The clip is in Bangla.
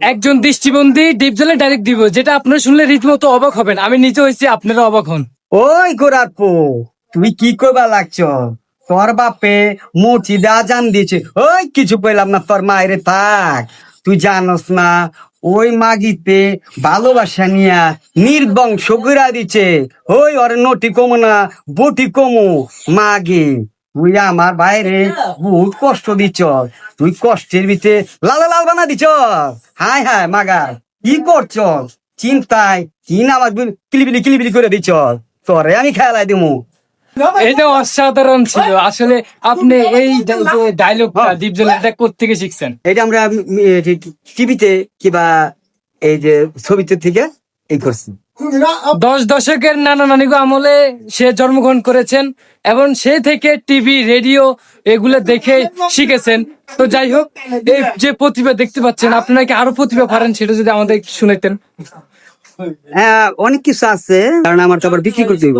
একজন দৃষ্টিবন্দী ডিপ জলে ডাইরেক্ট দিব, যেটা আপনারা শুনলে রীতিমতো অবাক হবেন। আমি নিজে হয়েছি, আপনারা অবাক হন। ওই গোরার পো তুই কি করবা লাগছ? তোর বাপে মুচি দা জান দিয়েছে। ওই কিছু পেলাম না, তোর মায়েরে থাক। তুই জানস না, ওই মাগিতে ভালোবাসা নিয়া নির্বংশ করে দিছে ওই ওর নটি কমো না, বটি কমো, মাগি। তুই আমার বাইরে বহুত কষ্ট দিচ্ছ তুই কষ্টের ভিতরে লাল লাল বানা দিছ হাই হাই মাগা কি করছ চিন্তায় কি না আমার কিলিবিলি কিলিবিলি করে দিচ্ছ তোরে আমি খেলাই দিমু। এটা অসাধারণ ছিল। আসলে আপনি এই ডায়লগটা ডিপ জলে এটা কোথেকে শিখছেন? এটা আমরা টিভিতে কিবা এই যে ছবিতে থেকে এই করছি। দশ দশকের নানা নানিগো আমলে সে জন্মগ্রহণ করেছেন এবং সে থেকে টিভি রেডিও এগুলো দেখে শিখেছেন। তো যাই হোক এই যে প্রতিভা দেখতে পাচ্ছেন আপনারা কি আরও প্রতিভা পারেন সেটা যদি আমাদের শুনেতেন শুনাইতেন? হ্যাঁ অনেক কিছু আছে কারণ আমার তো আবার বিক্রি করতে হইব।